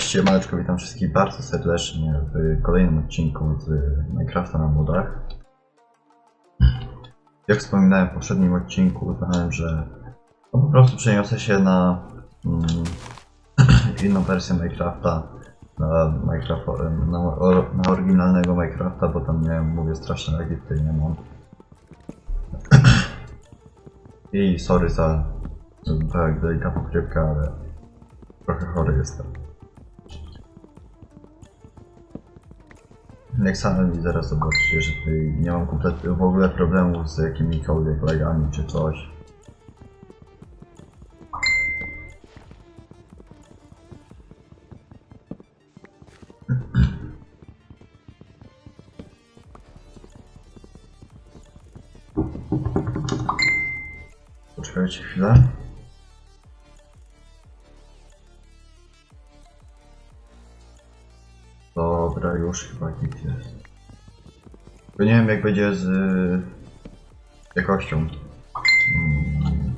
Cześć, Maleczko, witam wszystkich bardzo serdecznie w kolejnym odcinku z Minecrafta na modach. Jak wspominałem w poprzednim odcinku, uznałem, że no po prostu przeniosę się na mm, inną wersję Minecrafta, na, Minecraft, na, na oryginalnego Minecrafta, bo tam miałem, mówię, straszne lagi, tutaj nie mam. I sorry za tak delikatną krywkę, ale trochę chory jestem. Jak sami zaraz zobaczycie, że tutaj nie mam kompletnie w ogóle problemów z jakimikolwiek lagami czy coś. Poczekajcie chwilę. Już chyba git jest. Tylko nie wiem jak będzie z y, jakością. Mm,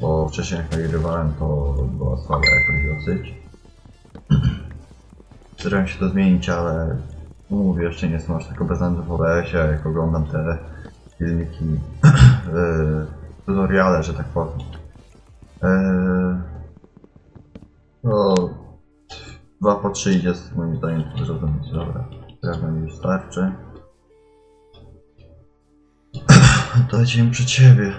Bo wcześniej jak nagrywałem to była słaba jakość dosyć. Starałem się to zmienić, ale no mówię, jeszcze nie jestem tak obecny w OBS-ie, jak oglądam te filmiki, y, tutoriale, że tak powiem. Eee, 2 po 3 idzie z moim zdaniem to zrozumieć. Dobra, drewno mi wystarczy. To lecimy przed siebie.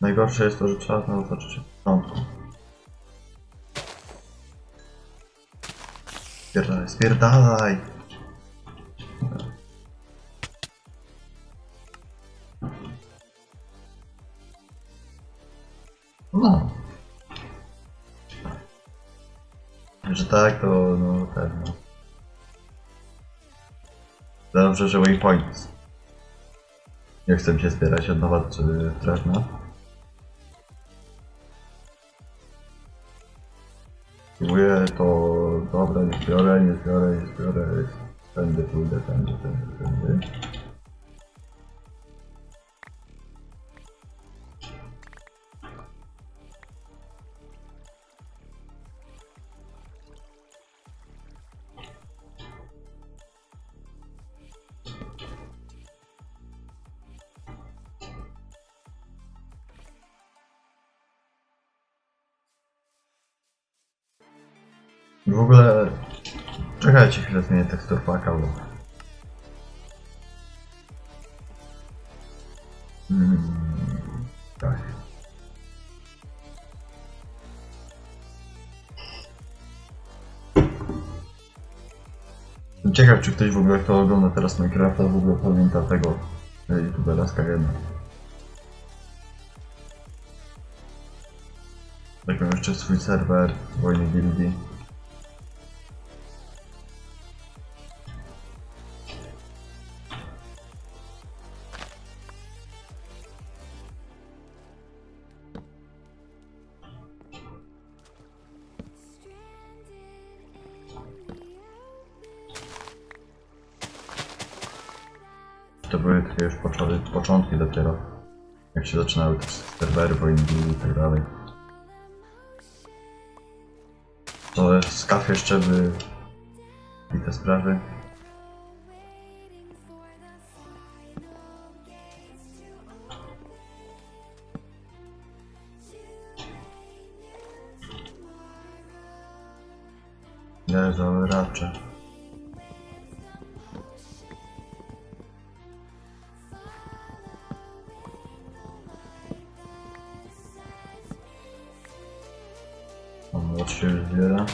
Najgorsze jest to, że trzeba to zacząć od początku. Spierdalaj, spierdalaj! No. Że tak, to no pewno. Dobrze, że waypoints. Nie chcę się zbierać od nowa drewna. Explora y explora y explora. Expande, cuida, expande, expande, expande. Google tędy. W ogóle... Czekajcie chwilę, zmienię tekstur paka, bo... Mm, tak. Ciekaw, czy ktoś w ogóle, kto ogląda teraz Minecrafta, w ogóle pamięta tego e, youtubera Skyena. Mam jeszcze swój serwer Wojny Gildii. To były takie już początki, początki dopiero. Jak się zaczynały te serwery, wojny i tak dalej. To skaf jeszcze by... i te sprawy. Już zbiera.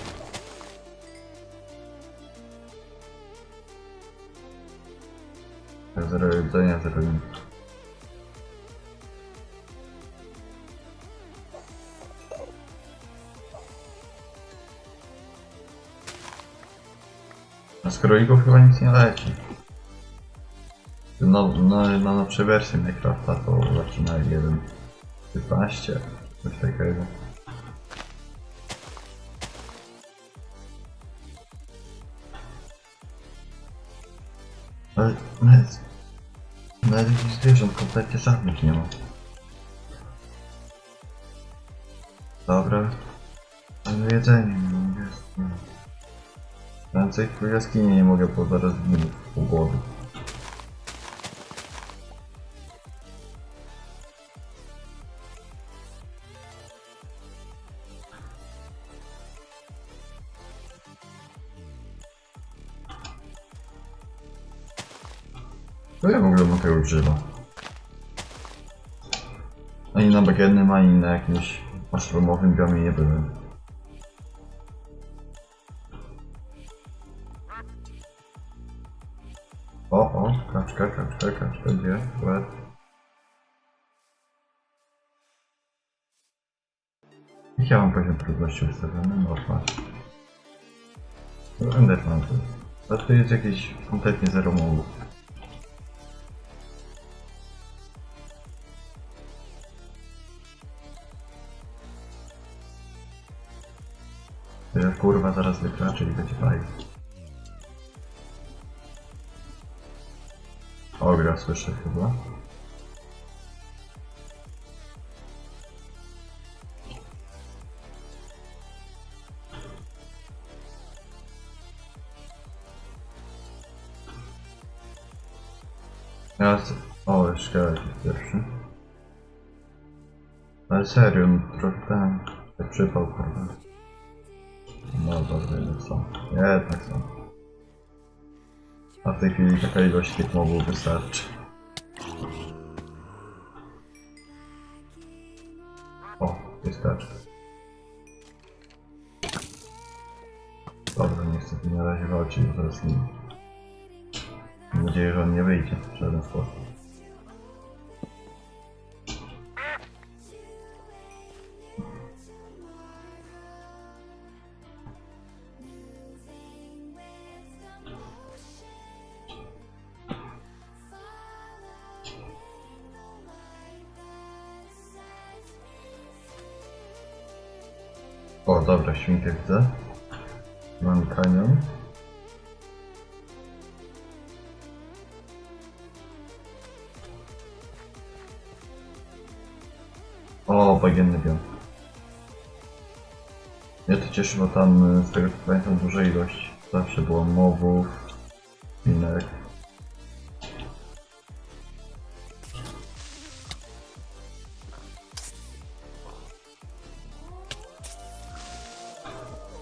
Tak, zero jedzenia. A z królików chyba nic nie leci. No, no, na nowsze wersje Minecrafta to zaczyna 1.15, coś takiego. Nawet, nawet jakichś zwierząt kompletnie żadnych nie ma. Dobra, ale jedzenie nie mam, jest. No. Więcej jaskini nie mogę, bo zaraz ginę po głodu. To ja w ogóle mam tego grzyba. Ani na bagiennym, ani na jakimś mushroomowym biomie nie byłem. O, o, kaczka, kaczka, kaczka, gdzie? Łeb. Jak ja mam poziom trudności ustawiony? No patrz. Enderman to jest. A to jest jakieś kompletnie zero mobów. Kurwa zaraz wykraczę i będzie fajnie. Ogra słyszę chyba. Ja z... O, szkielet jest pierwszy. Ale serio, no, trochę ten... Jak przypał, kurwa. Dobra, jednak są. Jednak są. A w tej chwili taka ilość tych mobów wystarczy. O, wystarczy. Dobra, nie chcę tu na razie walczyć, bo zaraz nie. Mam nadzieję, że on nie wyjdzie w żaden sposób. Świnkę widzę. Mam kanion. O, bagienny biom. Mnie to cieszy, bo tam y, z tego co pamiętam duża ilość. Zawsze było mobów, minek.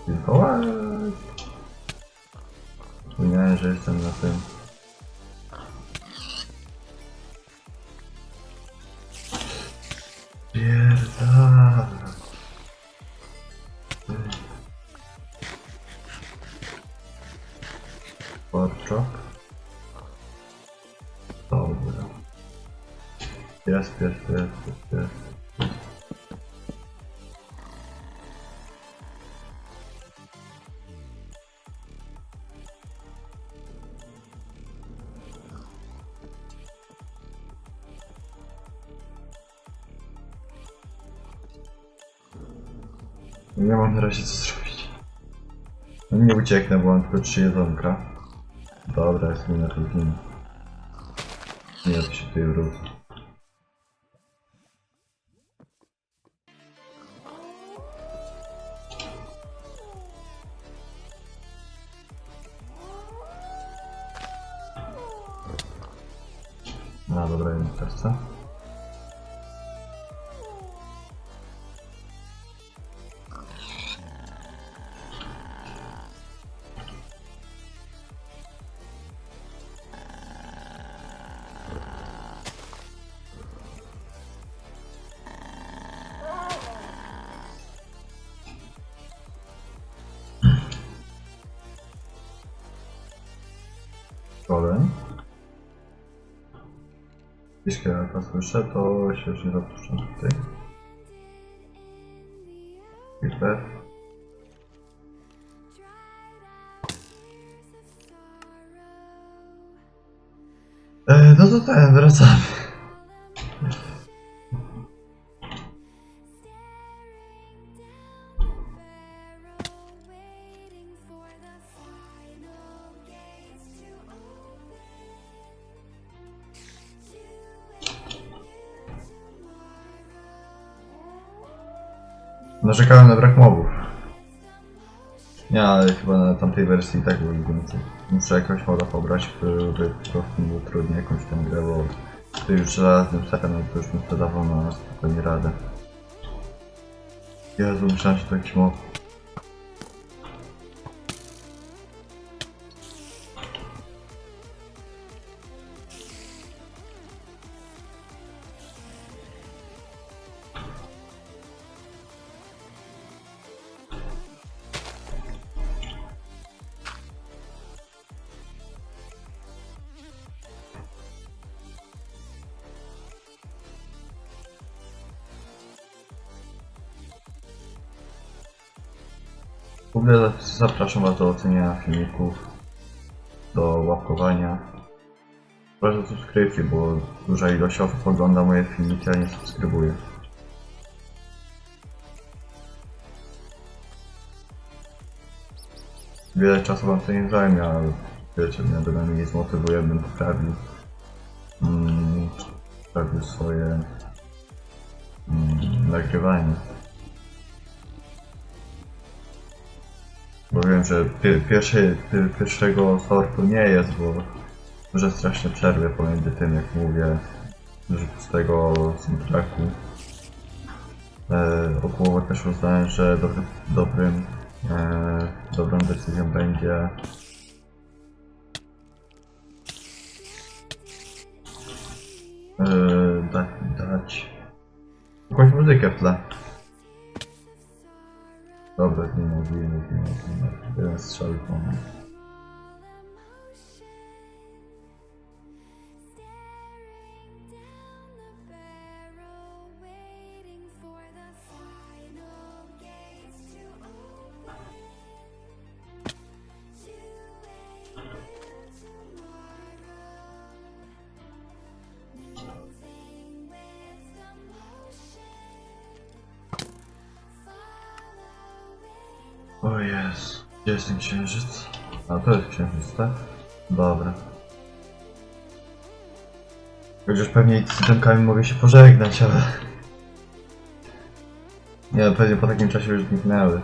Mikołaj! Wspomniałem, że jestem na tym. Pierdala. Porczok. Dobra. Jest, jest, jest, jest, jest. Nie mam na razie co zrobić. No Nie ucieknę, bo mam tylko trzy jedzonka. Dobra, jest mi na linie. Nie, to się tutaj wrócę. Jeśli szkieleta słyszę, to się już nie zapuszczam tutaj. Creeper. E, no to ten, wracamy. Narzekałem na brak mobów. Nie, ale chyba na tamtej wersji tak było więcej. Muszę jakoś moda pobrać, który po prostu mi utrudni jakąś tam grę, bo ty już żelaznym setem to już bym to dawał na spokojnie radę. Jezu, myślałem, że to jakiś mob. W ogóle zapraszam Was do oceniania filmików, do łapkowania oraz do subskrypcji, bo duża ilość osób ogląda moje filmiki, a nie subskrybuje. Wiele czasu Wam to nie zajmie, ale wiecie, mnie do mnie nie zmotywuje, bym poprawił, mm, poprawił swoje mm, nagrywanie. Bo wiem, że pi pierwszy, pi pierwszego sortu nie jest, bo duże strasznie przerwy pomiędzy tym, jak mówię, że z tego soundtracku. E, około też uznałem, że dobry, dobrym, e, dobrą decyzją będzie e, da, dać jakąś muzykę w tle. Dobra, nie mówię, nie mówię, nie mówię. Jeden strzał po mnie. O jest. Gdzie jest ten księżyc? A to jest księżyc, tak? Dobra. Chociaż pewnie z itemkami mogę się pożegnać, ale... Nie, pewnie po takim czasie już zniknęły.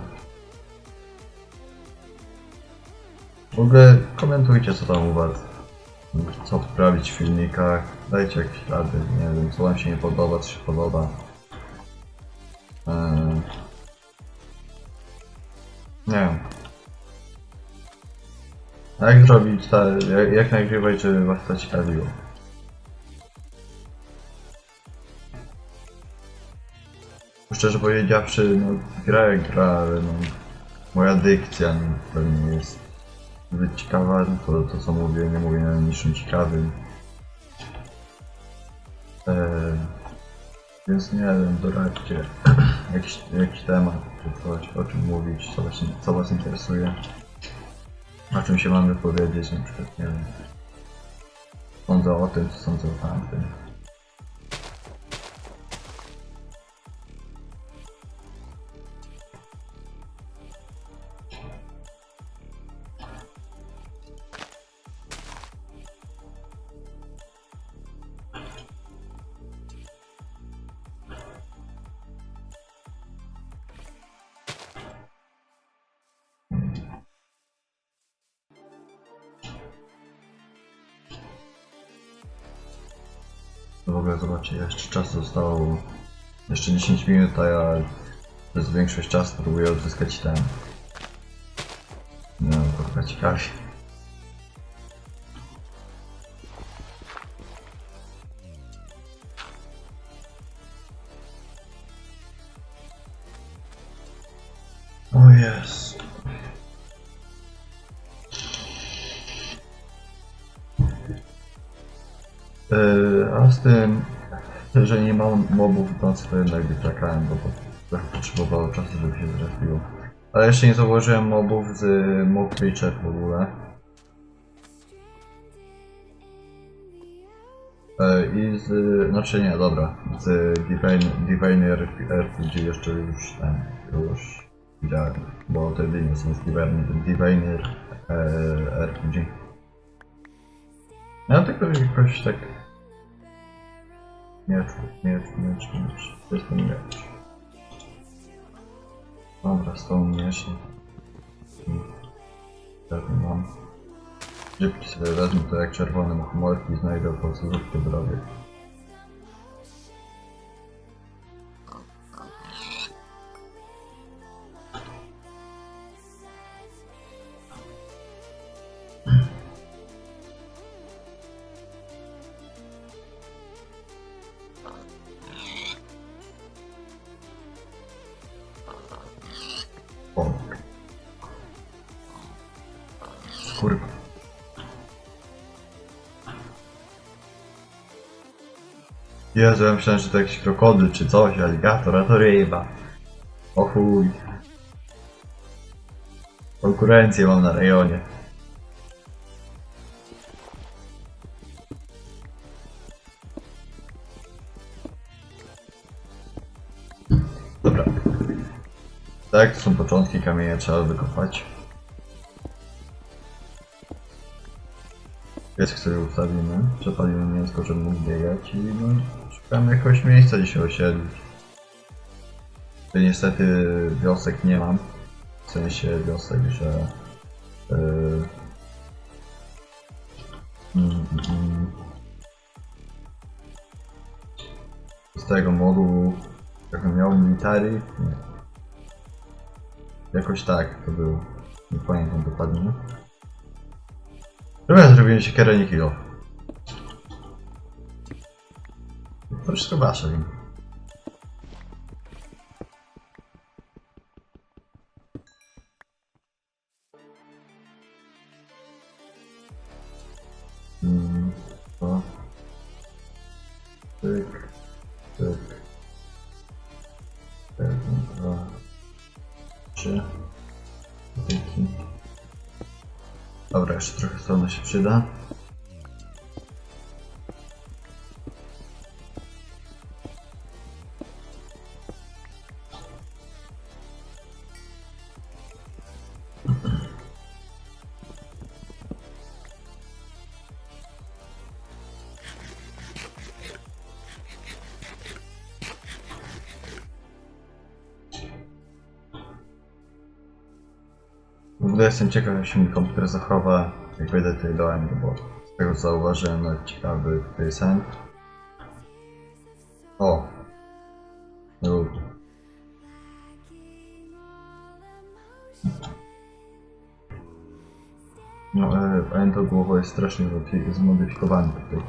W ogóle komentujcie co tam u was. Co poprawić w filmikach. Dajcie jakieś rady, nie wiem, co wam się nie podoba, co się podoba. Jak zrobić, ta, jak, jak nagrywać, żeby was to ciekawiło? Szczerze powiedziawszy, no gra jak gra, ale no moja dykcja no, pewnie jest zbyt ciekawa, to, to co mówię, nie mówię na niczym ciekawym. Eee, więc nie wiem, doradźcie jakiś, jakiś temat, czy coś, o czym mówić, co was, co was interesuje. O czym się mamy powiedzieć, na przykład, nie wiem. Sądzę o tym, co sądzę o tamtym. W ogóle zobaczcie, jeszcze czas zostało. Jeszcze 10 minut, a ja przez większość czasu próbuję odzyskać ten. No, to chyba że nie mam mobów to jednak wytrakałem, bo to potrzebowało czasu, żeby się zrespiło. Ale jeszcze nie zauważyłem mobów z Mob Creature w ogóle. E, I z, znaczy nie, dobra, z Divine, Divine RPG jeszcze już ten, już widziałem, bo te linie są z Divine, Divine RPG. Ja tylko jakoś tak... Miecz, miecz, miecz, miecz, to jest ten miecz. Dobra, z tą miecz. Pewnie mam. Szybki sobie wezmę to jak czerwone muchomorki znajdę po zupkę zrobię. Jezu, ja myślałem, że to jakiś krokodyl czy coś, aligator, a to ryba. O chuj. Konkurencję mam na rejonie. Dobra. Tak, to są początki kamienia, trzeba wykopać. Piec, który ustawimy, przepalimy mięsko, żeby mógł biegać i no, szukamy jakiegoś miejsca, gdzie się osiedlić. Niestety wiosek nie mam. W sensie wiosek, że... Yy, mm, z tego modu, jak miał military, nie. Jakoś tak to było. Nie pamiętam dokładnie. Dobra, zrobiłem się kilo. To wszystko wasze wina. Ogóle jestem ciekaw, jak się mój komputer zachowa, jak wejdę tutaj dołem, bo z tego co zauważyłem, no ciekawy tutaj sen. O! No. No, e, pamiętam, głowa jest strasznie zmodyfi- zmodyfikowany tutaj.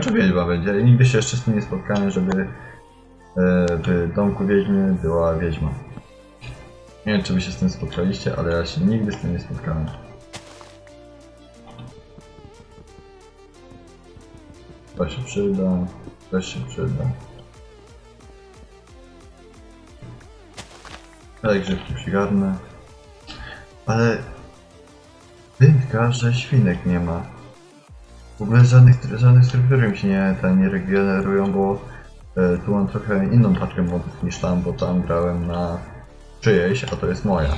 Czy wiedźma będzie. Nigdy się jeszcze z tym nie spotkałem, żeby e, w domku wiedźmy była wiedźma. Nie wiem czy wy się z tym spotkaliście, ale ja się nigdy z tym nie spotkałem. To się przyda, to się przyda. Tak, grzybki przygarnę. Ale Dynka, że świnek nie ma. W ogóle żadnych, żadnych struktur mi się nie, te nie regenerują, bo e, tu mam trochę inną paczkę modów niż tam, bo tam grałem na czyjejś, a to jest moja.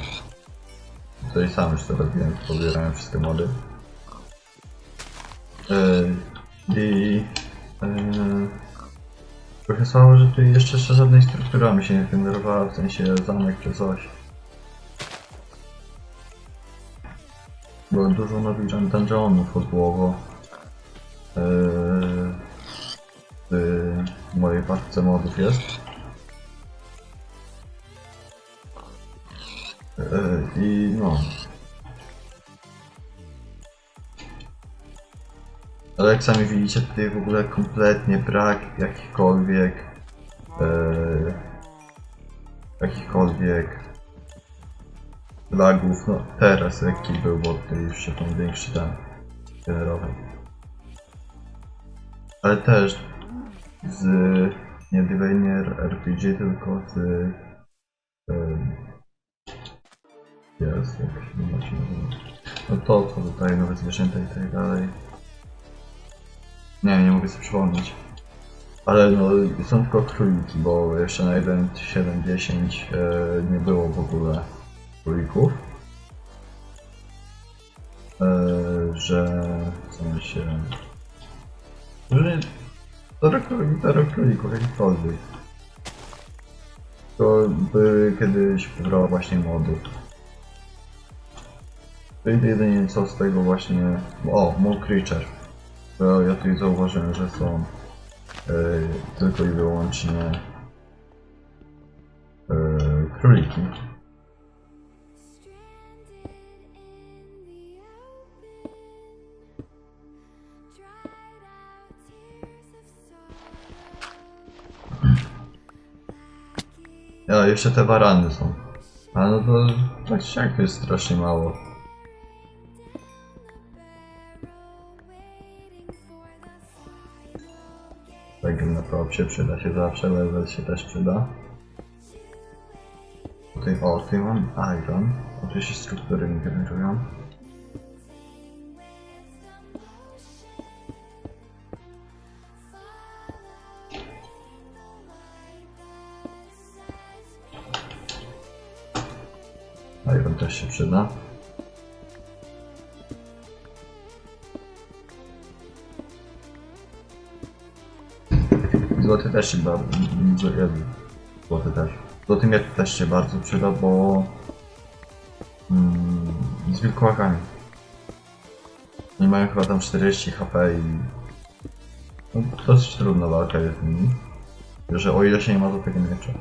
Tutaj sam już to robiłem, pobierałem wszystkie mody. E, I e, trochę słabo, że tu jeszcze, jeszcze żadnej struktura mi się nie generowała, w sensie zamek czy coś. Było dużo nowych dun- dungeonów odłowo. Yy, w mojej paczce modów jest. Yy, I no. Ale jak sami widzicie, tutaj w ogóle kompletnie brak jakichkolwiek e, jakichkolwiek lagów. No teraz lekki był, bo tutaj już się ten większy ten generował. Ale też z nie Diviner RPG, tylko z jest, jak się nazywa. No to, co tutaj, nowe zwierzęta i tak dalej. Nie, nie mogę sobie przypomnieć. Ale no, są tylko króliki, bo jeszcze na 1.7.10 e, nie było w ogóle królików. E, że w sensie... Królików, zero królików, jakikolwiek. To były kiedyś wybrała właśnie mody. To jedynie co z tego właśnie... O, Moon Creature. To ja tutaj zauważyłem, że są e, tylko i wyłącznie e, króliki. A jeszcze te barany są. A no to tak czy jest strasznie mało. Węgiel na propsie przyda się zawsze, level się też przyda. Tutaj, o, tutaj mam iron. Oczywiście struktury mi generują. Też się bardzo... Złoty też. Złoty miecz też się bardzo przyda, bo... Mm, z wilkołakami. Nie mają chyba tam 40 HP i... No, dosyć trudna walka jest z nimi. Że o ile się nie ma złotego miecza.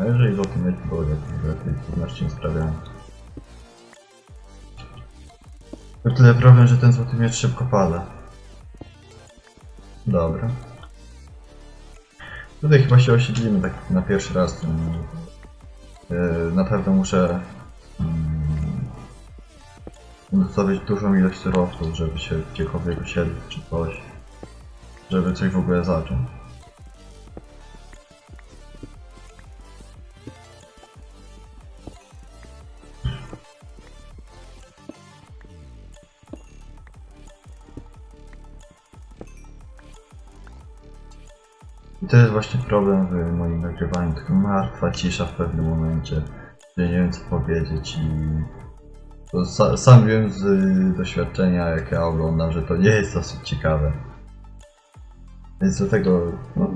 A jeżeli złoty miecz, to lepiej, lepiej trudności nie sprawiają. O tyle problem, że ten złoty miecz szybko pada. Dobra. Tutaj chyba się osiedlimy tak na pierwszy raz. Yy, Na pewno muszę mm, zostawić dużą ilość surowców, żeby się gdziekolwiek osiedlić czy coś. Żeby coś w ogóle zacząć. To jest właśnie problem w moim nagrywaniu, tylko martwa cisza w pewnym momencie, nie wiem co powiedzieć i sa, sam wiem z y, doświadczenia jak ja oglądam, że to nie jest dosyć ciekawe. Więc dlatego no,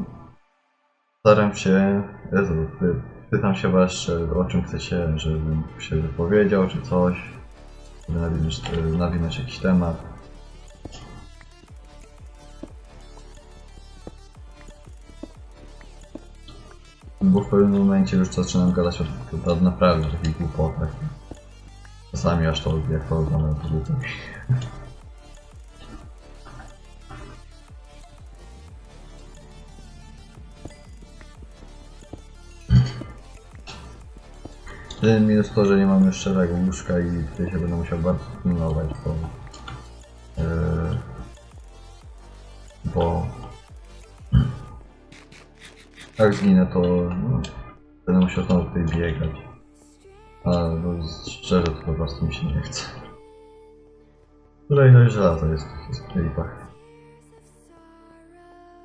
staram się, Jezu, py, pytam się was, o czym chcecie, żebym się wypowiedział czy coś, żeby nawinąć, y, jakiś temat. Bo w pewnym momencie już zaczynam gadać o, o naprawdę takich głupotach. Czasami aż to, jak to oglądam, to głupie. Jeden minus to, że nie mamy szczerego łóżka i tutaj się będę musiał bardzo pilnować, bo... Yy, bo... Jak zginę, to no, będę musiał znowu tutaj biegać. A no, szczerze, to po prostu mi się nie chce. Duża ilość żelaza jest w tych klipach.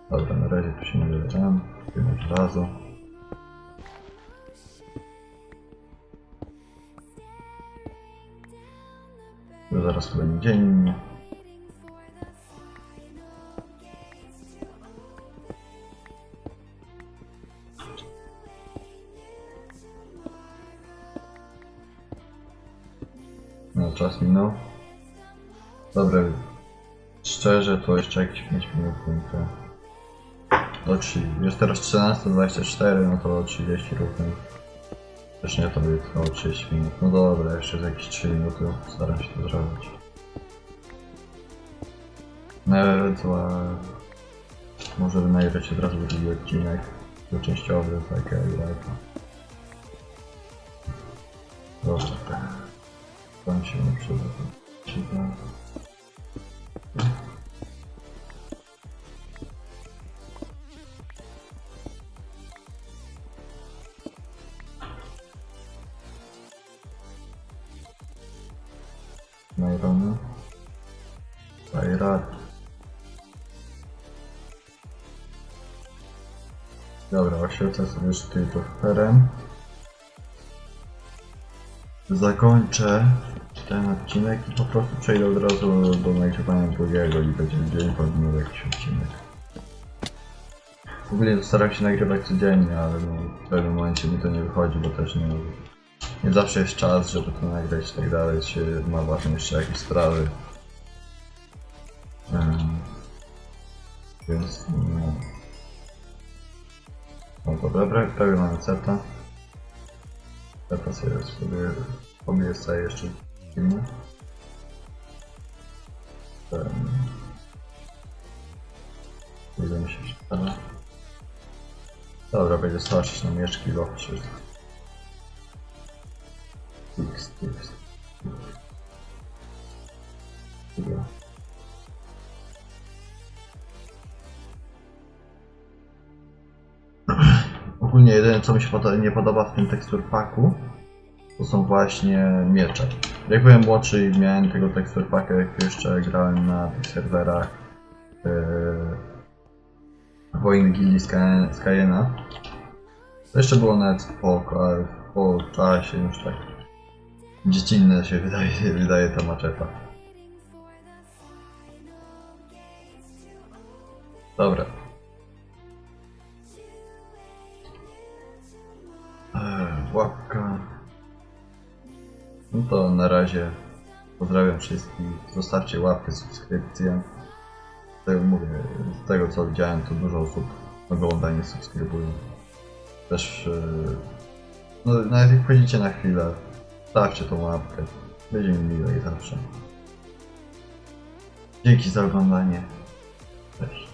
Dobra, na razie tu się nie. Tu ma żelazo. Zaraz chyba nie dzień. Czas minął. Dobra, szczerze to jeszcze jakieś 5 minut to do 3, jest teraz 13.24, no to 30 równych. Też nie, to by trwało 30 minut. No dobra, jeszcze z jakieś 3 minuty staram się to zrobić. Ewentualnie może nagrać od razu drugi odcinek, częściowy, tak jak się nie przyda. Dobra, oświetlę sobie ferem. Zakończę ten odcinek i po prostu przejdę od razu do nagrywania drugiego i będzie dzień po dniu jakiś odcinek. Ogólnie to staram się nagrywać codziennie, ale no, w pewnym momencie mi to nie wychodzi, bo też nie, nie zawsze jest czas, żeby to nagrać i tak dalej, się ma właśnie jeszcze jakieś sprawy. Em, więc no. No dobra, pra- prawie mamy ceta. Ceta sobie sobie jeszcze Um, Widzę mi się szpitala. Dobra, będzie starczyć na mieszki, bo przecież... Ogólnie jedyne co mi się nie podoba w tym tekstur packu to są właśnie miecze. Jak byłem młodszy i miałem tego tekstur packa, jak jeszcze grałem na tych serwerach yy, Wojny Gildii Sky- Skyena, to jeszcze było nawet spoko, ale po czasie już tak dziecinne się wydaje, wydaje ta maczeta. Dobra. Eee, łapka. No to na razie pozdrawiam wszystkich. Zostawcie łapkę, subskrypcję. Tego mówię, z tego co widziałem, to dużo osób ogląda nie subskrybują. Też, yy, no nawet jak wchodzicie na chwilę, stawcie tą łapkę. Będzie mi miło jak zawsze. Dzięki za oglądanie. Cześć.